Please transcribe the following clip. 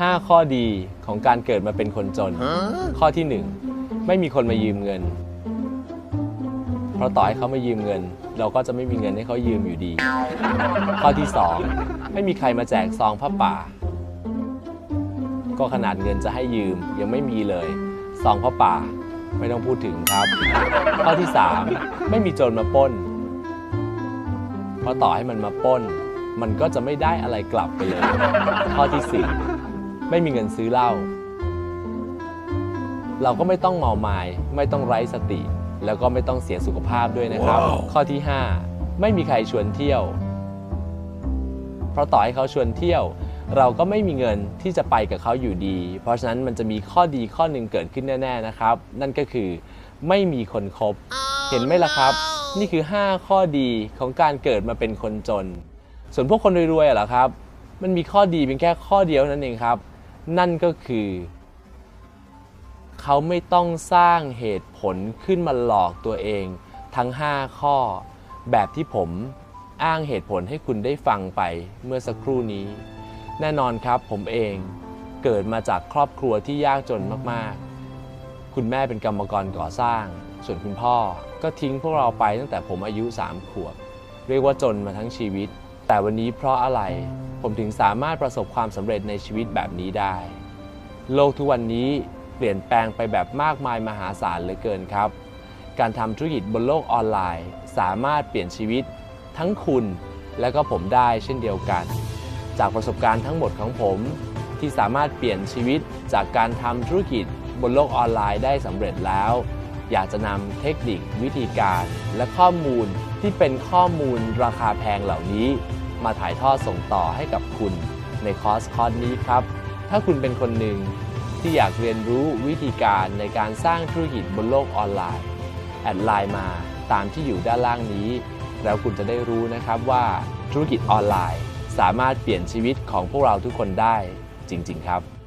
5 ข้อดีของการเกิดมาเป็นคนจน ข้อที่ 1 ไม่มีคนมายืมเงิน เพราะต่อให้เขามายืมเงิน เราก็จะไม่มีเงินให้เขายืมอยู่ดี ข้อที่ 2 ไม่มีใครมาแจกซองผ้าป่า ก็ขนาดเงินจะให้ยืมยังไม่มีเลย ซองผ้าป่าไม่ต้องพูดถึงครับ ข้อที่ 3 ไม่มีโจรมาปล้น เพราะต่อให้มันมาปล้น มันก็จะไม่ได้อะไรกลับไปเลย ข้อที่ 4 ไม่มีเงินซื้อเหล้าเราก็ไม่ต้องเมาไมา้ไม่ต้องไร้สติ แล้วก็ไม่ต้องเสียสุขภาพด้วยนะครับ ข้อที่ 5 ไม่มีใครชวนเที่ยว เพราะต่อให้เขาชวนเที่ยว เราก็ไม่มีเงินที่จะไปกับเขาอยู่ดี เพราะฉะนั้นมันจะมีข้อดีข้อหนึ่งเกิดขึ้นแน่ๆนะครับ นั่นก็คือไม่มีคนคบ เห็นไหมล่ะครับ นี่คือ 5 ข้อดีของการเกิดมาเป็นคนจน ส่วนพวกคนรวยๆอะเหรอครับ มันมีข้อดีเพียงแค่ข้อเดียวนั่นเองครับ นั่นก็คือ เขาไม่ต้องสร้างเหตุผลขึ้นมาหลอกตัวเองทั้ง 5 ข้อ แบบที่ผมอ้างเหตุผลให้คุณได้ฟังไปเมื่อสักครู่นี้ แน่นอนครับผมเองเกิดมาจากครอบครัวที่ยากจนมากๆ คุณแม่เป็นกรรมกรก่อสร้าง ส่วนคุณพ่อก็ทิ้งพวกเราไปตั้งแต่ผมอายุ 3 ขวบ เรียกว่าจนมาทั้งชีวิต แต่วันนี้เพราะอะไร ผมถึงสามารถประสบความสำเร็จในชีวิตแบบนี้ได้ โลกทุกวันนี้เปลี่ยนแปลงไปแบบมากมายมหาศาลเหลือเกินครับ การทำธุรกิจบนโลกออนไลน์ สามารถเปลี่ยนชีวิตทั้งคุณและก็ผมได้เช่นเดียวกัน จากประสบการณ์ทั้งหมดของผม ที่สามารถเปลี่ยนชีวิตจากการทำธุรกิจบนโลกออนไลน์ได้สำเร็จแล้ว อยากจะนำเทคนิควิธีการ และข้อมูลที่เป็นข้อมูลราคาแพงเหล่านี้ มาถ่ายทอดส่งต่อให้กับคุณในคอร์สคอร์สนี้ครับ ถ้าคุณเป็นคนหนึ่งที่อยากเรียนรู้วิธีการในการสร้างธุรกิจบนโลกออนไลน์ แอดไลน์มาตามที่อยู่ด้านล่างนี้ แล้วคุณจะได้รู้นะครับว่าธุรกิจออนไลน์ สามารถเปลี่ยนชีวิตของพวกเราทุกคนได้จริง ๆ ครับ